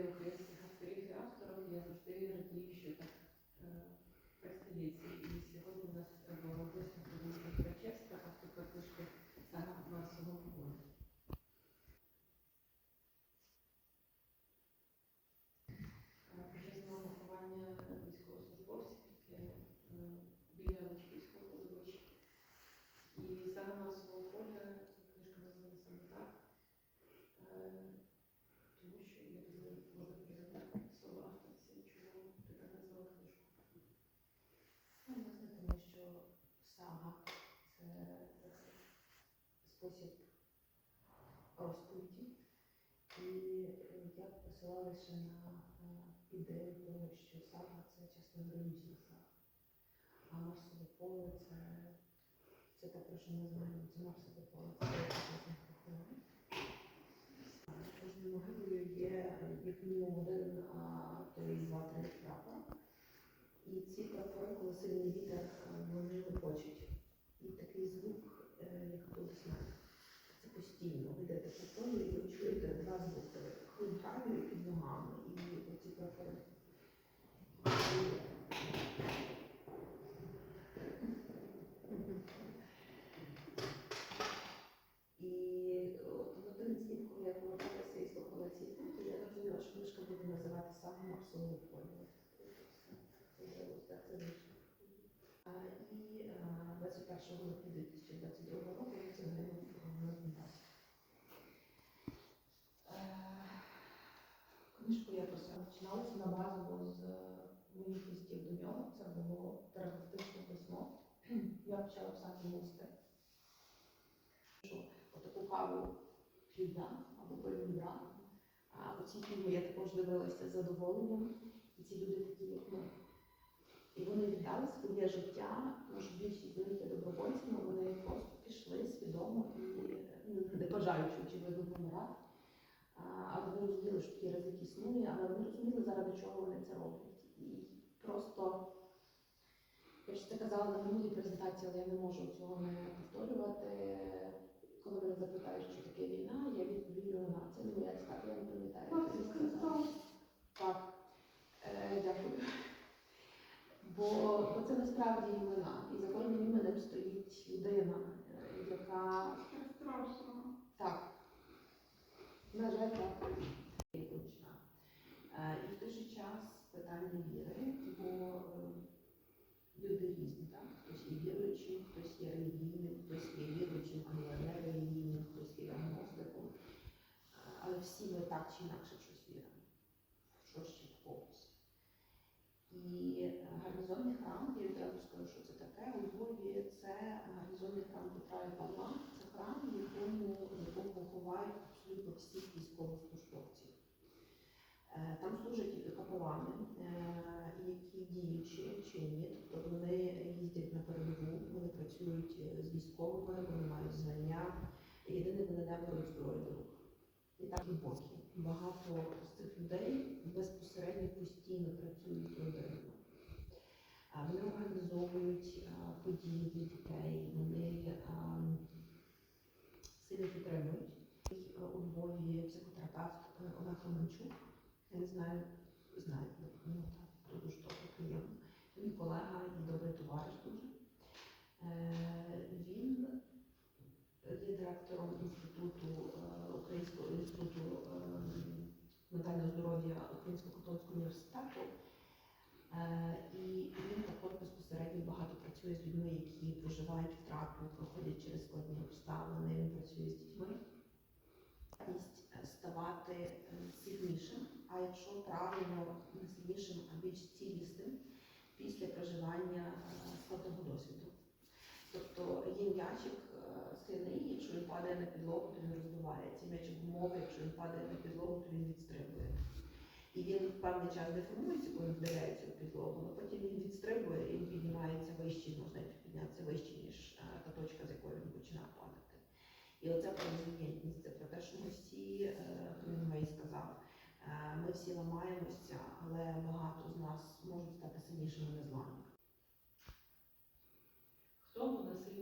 þegar þú greiðir aftur í því aftur og því að þú spyrir ekki спосіб розповіді. І е, я посилалася на е, ідею того, що сага це часто героїчна сага. А Марсове поле це, це те, про що ми знаємо. Це Марсове поле, це почесне поховання. Кожною могилою є е, як мінімум один, а то і два-три прапора. І ці прапори, коли сильний вітер, вони лепочуть. І е, як аплодисмент. Це постійно. Ви йдете по полю і ви чуєте два звуки. Хлип гравію під ногами і оці прапори. І от в один з днів, коли я поверталася і слухала ці звуки, я зрозуміла, що книжка буде називатися саме Марсове поле. Це вже так це вийшло. І 21 липня я писала, починалася на базово з моїх листів до нього. Це було терапевтичне письмо. Я почала писати листи. Що отаку каву півдня або півдня. А оці фільми я також дивилася з задоволенням. І ці люди такі, як ми. І вони віддали своє життя, може більшість з них є добровольцями, вони просто пішли свідомо і ну, не бажаючи очевидно помирати. А, Але вони розуміли, що такий ризик існує, але вони розуміли, заради чого вони це роблять. І просто я ж це казала на минулій презентації, але я не можу цього не повторювати. Коли мене запитають, що таке війна, я відповідаю на це не моя цитата, я не пам'ятаю. Так, е, дякую. Бо, це насправді імена. І за кожним іменем стоїть людина, е, яка Страшно. так. На жаль, так. є гучна. Е, І в той же час питання віри, бо е, люди різні, так? Хтось є віруючим, хтось є релігійним, хтось є віруючим, але не релігійним, хтось є агностиком. Але всі ми так чи інакше щось віримо, щось чи в когось. І гарнізонний храм, я відразу скажу, що це таке. У Львові це гарнізонний храм Петра і Павла. Це храм, в якому, в якому ховають абсолютно всіх військовослужбовців. Е, Там служать капелани, е, які діючі чинні, тобто вони їздять на передову, вони працюють е, з військовими, вони мають знання. Єдине, вони не беруть зброю до рук. І так глибокі. Багато з цих людей безпосередньо постійно працюють родинами. А Вони організовують а, події для дітей, вони а, сильно підтримують. І, а, У Львові психотерапевт е, Олег Романчук. Я не знаю, ви знаєте, ну так, то дуже добре приємно. Він колега і добрий товариш дуже. Е, Він є директором інституту е, Українського інституту е, ментального здоров'я Українського католицького університету. Е, І він також безпосередньо багато працює з людьми, які проживають втрату, проходять через складні обставини. Він працює з дітьми. Е, Ставати е, сильнішим, а якщо правильно не сильнішим, а більш цілісним після проживання е, складного досвіду. Тобто є м'ячик е, скляний, якщо він падає на підлогу, то він розбивається. М'ячик гумовий, якщо він падає на підлогу, то він відстрибує. І він певний час деформується, коли вдаряється у підлогу, але потім він відстрибує і він піднімається вище, можна піднятися вище, ніж е, та точка, з якої він починає падати. І оце про резильєнтність, це про те, що ми всі, е, Хемінгуей сказав, е, ми всі ламаємося, але багато з нас можуть стати сильнішими незламними. Хто вона сильна